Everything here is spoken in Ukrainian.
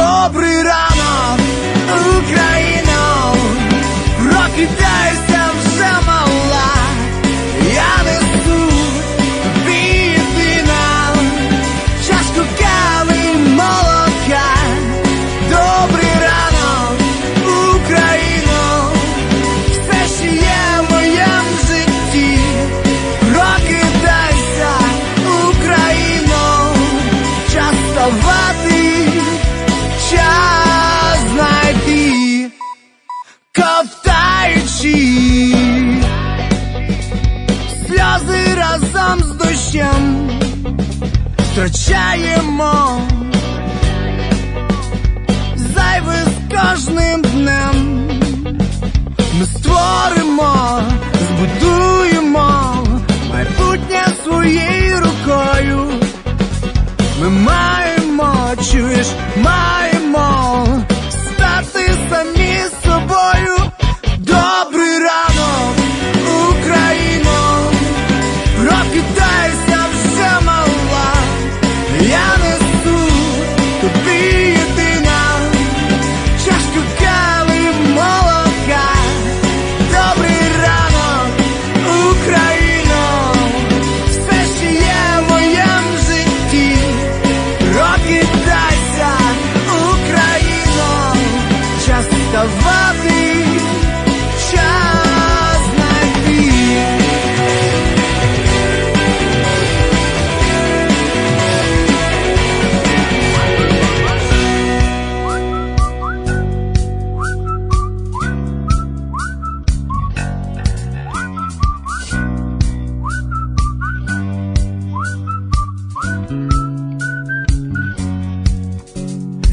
Добрий час знайти, ковтаючи сльози разом з дощем, втрачаємо зайве з кожним днем. Ми створимо, збудуємо майбутнє своєю рукою. Ми маємо, чуєш, маємо Listen